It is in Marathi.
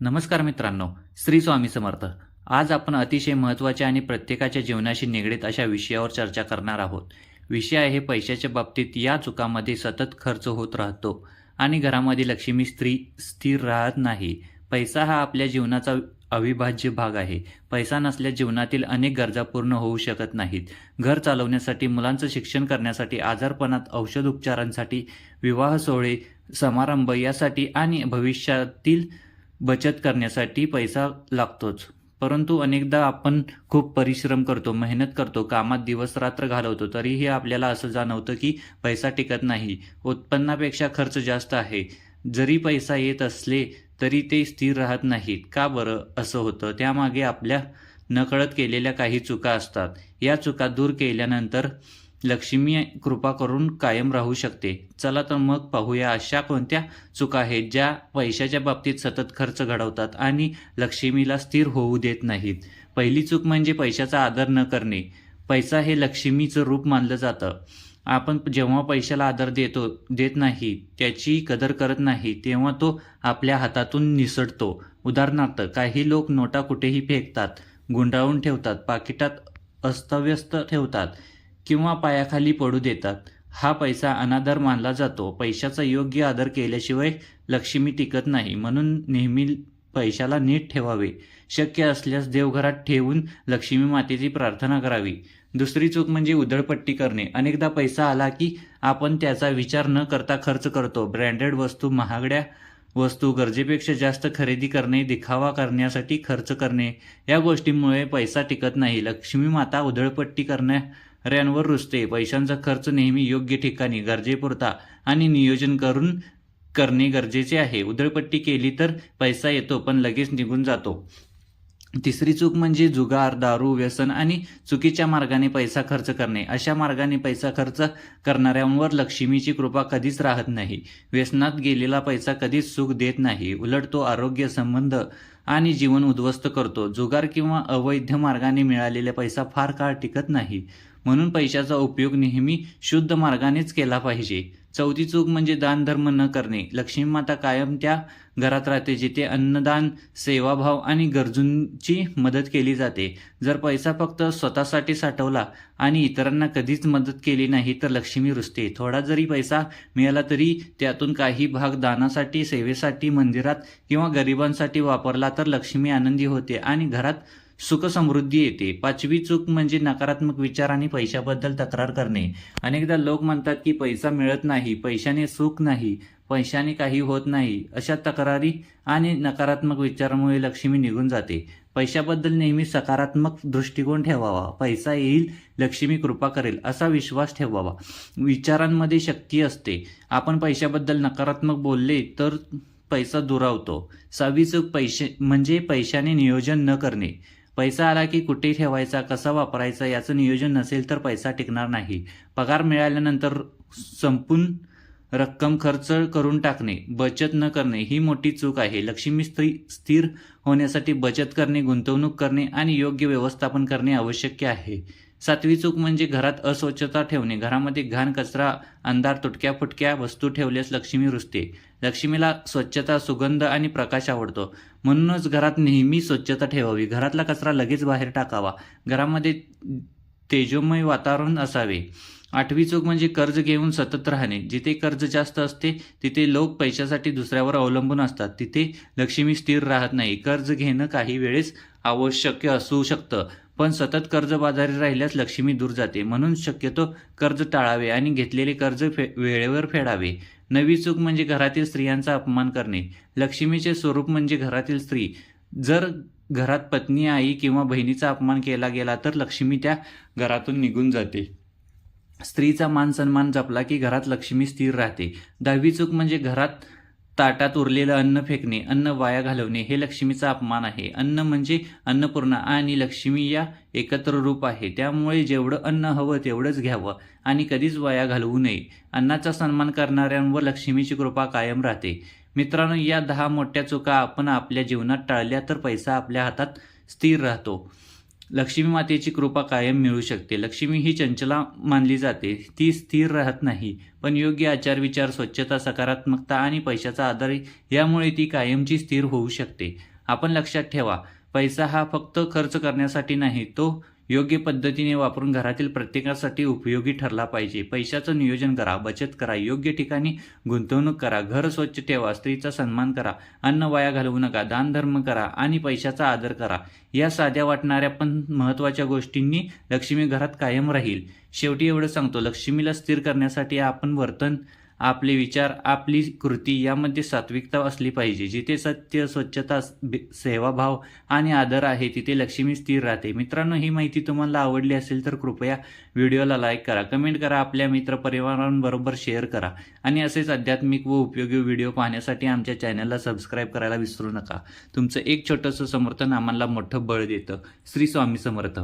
नमस्कार मित्रांनो श्री स्वामी समर्थ. आज आपण अतिशय महत्त्वाच्या आणि प्रत्येकाच्या जीवनाशी निगडीत अशा विषयावर चर्चा करणार आहोत. विषय आहे पैशाच्या बाबतीत या चुकामध्ये सतत खर्च होत राहतो आणि घरामध्ये लक्ष्मी स्त्री स्थिर राहत नाही. पैसा हा आपल्या जीवनाचा अविभाज्य भाग आहे. पैसा नसल्या जीवनातील अनेक गरजा पूर्ण होऊ शकत नाहीत. घर चालवण्यासाठी मुलांचं शिक्षण करण्यासाठी आजारपणात औषध उपचारांसाठी विवाह सोहळे समारंभ यासाठी आणि भविष्यातील बचत करण्यासाठी पैसा लागतोच. परंतु अनेकदा आपण खूप परिश्रम करतो मेहनत करतो कामात दिवस रात्र घालवतो तरीही आपल्याला असं जाणवतं की पैसा टिकत नाही. उत्पन्नापेक्षा खर्च जास्त आहे. जरी पैसा येत असले तरी ते स्थिर राहत नाहीत. का बरं असं होतं? त्यामागे आपल्या नकळत केलेल्या काही चुका असतात. या चुका दूर केल्यानंतर लक्ष्मी कृपा करून कायम राहू शकते. चला तर मग पाहूया अशा कोणत्या चुका आहेत ज्या पैशाच्या बाबतीत सतत खर्च घडवतात आणि लक्ष्मीला स्थिर होऊ देत नाहीत. पहिली चूक म्हणजे पैशाचा आदर न करणे. पैसा हे लक्ष्मीचं रूप मानलं जातं. आपण जेव्हा पैशाला आदर देतो देत नाही त्याची कदर करत नाही तेव्हा तो आपल्या हातातून निसटतो. उदाहरणार्थ काही लोक नोटा कुठेही फेकतात गुंडाळून ठेवतात पाकिटात अस्तव्यस्त ठेवतात. किंवा पायाखाली पडू देतात. हा पैसा अनादर मानला जातो. पैशाचा योग्य आदर केल्याशिवाय लक्ष्मी टिकत नाही. म्हणून नेहमी पैशाला नीट ठेवावे. शक्य असल्यास देवघरात ठेवून लक्ष्मी मातेची प्रार्थना करावी. दुसरी चूक म्हणजे उधळपट्टी करणे. अनेकदा पैसा आला की आपण त्याचा विचार न करता खर्च करतो. ब्रँडेड वस्तू महागड्या वस्तू गरजेपेक्षा जास्त खरेदी करणे दिखावा करण्यासाठी खर्च करणे. या गोष्टींमुळे पैसा टिकत नाही. लक्ष्मी माता उधळपट्टी करण्या करणाऱ्यांवर रुजते. पैशांचा खर्च नेहमी योग्य ठिकाणी गरजेपुरता आणि नियोजन करून करणे गरजेचे आहे. उधळपट्टी केली तर पैसा येतो पण लगेच निघून जातो. तिसरी चूक म्हणजे जुगार दारू व्यसन आणि चुकीच्या मार्गाने पैसा खर्च करणे. अशा मार्गाने पैसा खर्च करणाऱ्यांवर लक्ष्मीची कृपा कधीच राहत नाही. व्यसनात गेलेला पैसा कधीच सुख देत नाही. उलट तो आरोग्य संबंध आणि जीवन उद्ध्वस्त करतो. जुगार किंवा अवैध मार्गाने मिळालेला पैसा फार काळ टिकत नाही. म्हणून पैशाचा उपयोग नेहमी शुद्ध मार्गानेच केला पाहिजे. चौथी चूक म्हणजे दान धर्म न करणे. लक्ष्मी माता कायम त्या घरात राहते जिथे अन्नदान सेवाभाव आणि गरजूंची मदत केली जाते. जर पैसा फक्त स्वतःसाठी साठवला आणि इतरांना कधीच मदत केली नाही तर लक्ष्मी रुसते. थोडा जरी पैसा मिळाला तरी त्यातून काही भाग दानासाठी सेवेसाठी मंदिरात किंवा गरिबांसाठी वापरला तर लक्ष्मी आनंदी होते आणि घरात सुख समृद्धी येते. पाचवी चूक म्हणजे नकारात्मक विचार आणि पैशाबद्दल तक्रार करणे. अनेकदा लोक म्हणतात की पैसा मिळत नाही पैशाने सुख नाही पैशाने काही होत नाही. अशा तक्रारी आणि नकारात्मक विचारामुळे लक्ष्मी निघून जाते. पैशाबद्दल नेहमी सकारात्मक दृष्टिकोन ठेवावा. पैसा येईल लक्ष्मी कृपा करेल असा विश्वास ठेवावा. विचारांमध्ये शक्ती असते. आपण पैशाबद्दल नकारात्मक बोलले तर पैसा दुरावतो. सहावी चूक पैसे म्हणजे पैशाने नियोजन न करणे. पैसा आला की कुठे ठेवायचा कसा वापरायचा याचं नियोजन नसेल तर पैसा टिकणार नाही. पगार मिळाल्यानंतर संपून रक्कम खर्च करून टाकणे बचत न करणे ही मोठी चूक आहे. लक्ष्मी स्त्री स्थिर होण्यासाठी बचत करणे गुंतवणूक करणे आणि योग्य व्यवस्थापन करणे आवश्यक आहे. सातवी चूक म्हणजे घरात अस्वच्छता ठेवणे. घरामध्ये घाण कचरा अंधार तुटक्या फुटक्या वस्तू ठेवल्यास लक्ष्मी रुजते. लक्ष्मीला स्वच्छता सुगंध आणि प्रकाश आवडतो. म्हणूनच घरात नेहमी स्वच्छता ठेवावी. घरातला कचरा लगेच बाहेर टाकावा. घरामध्ये तेजोमय वातावरण असावे. आठवी चूक म्हणजे कर्ज घेऊन सतत राहणे. जिथे कर्ज जास्त असते तिथे लोक पैशासाठी दुसऱ्यावर अवलंबून असतात. तिथे लक्ष्मी स्थिर राहत नाही. कर्ज घेणं काही वेळेस आवश्यक असू शकतं. पण सतत कर्जबाजारी राहिल्यास लक्ष्मी दूर जाते. म्हणून शक्यतो कर्ज टाळावे आणि घेतलेले कर्ज फे वेळेवर फेडावे. नवी चूक म्हणजे घरातील स्त्रियांचा अपमान करणे. लक्ष्मीचे स्वरूप म्हणजे घरातील स्त्री. जर घरात पत्नी आई किंवा बहिणीचा अपमान केला गेला तर लक्ष्मी त्या घरातून निघून जाते. स्त्रीचा मान सन्मान जपला की घरात लक्ष्मी स्थिर राहते. दहावी चूक म्हणजे घरात ताटात उरलेलं अन्न फेकणे अन्न वाया घालवणे हे लक्ष्मीचा अपमान आहे. अन्न म्हणजे अन्नपूर्णा आणि लक्ष्मी या एकत्र रूप आहे. त्यामुळे जेवढं अन्न हवं तेवढंच घ्यावं आणि कधीच वाया घालवू नये. अन्नाचा सन्मान करणाऱ्यांवर लक्ष्मीची कृपा कायम राहते. मित्रांनो या दहा मोठ्या चुका आपण आपल्या जीवनात टाळल्या तर पैसा आपल्या हातात स्थिर राहतो. लक्ष्मी मातेची कृपा कायम मिळू शकते. लक्ष्मी ही चंचला मानली जाते. ती स्थिर राहत नाही पण योग्य आचार विचार स्वच्छता सकारात्मकता आणि पैशाचा आधार यामुळे ती कायमची स्थिर होऊ शकते. आपण लक्षात ठेवा पैसा हा फक्त खर्च करण्यासाठी नाही तो योग्य पद्धतीने वापरून घरातील प्रत्येकासाठी उपयोगी ठरला पाहिजे. पैशाचं नियोजन करा बचत करा योग्य ठिकाणी गुंतवणूक करा घर स्वच्छ ठेवा स्त्रीचा सन्मान करा अन्न वाया घालवू नका दानधर्म करा आणि पैशाचा आदर करा. या साध्या वाटणाऱ्या पण महत्त्वाच्या गोष्टींनी लक्ष्मी घरात कायम राहील. शेवटी एवढं सांगतो लक्ष्मीला स्थिर करण्यासाठी आपण वर्तन आपले विचार आपली कृती यामध्ये सात्विकता असली पाहिजे. जिथे सत्य स्वच्छता बे- सेवाभाव आणि आदर आहे तिथे लक्ष्मी स्थिर राहते. मित्रांनो ही माहिती तुम्हाला आवडली असेल तर कृपया व्हिडिओला लाईक करा. कमेंट करा आपल्या मित्रपरिवारांबरोबर शेअर करा. आणि असेच आध्यात्मिक व उपयोगी व्हिडिओ पाहण्यासाठी आमच्या चॅनलला सबस्क्राईब करायला विसरू नका. तुमचं एक छोटंसं समर्थन आम्हाला मोठं बळ देतं. श्री स्वामी समर्थ.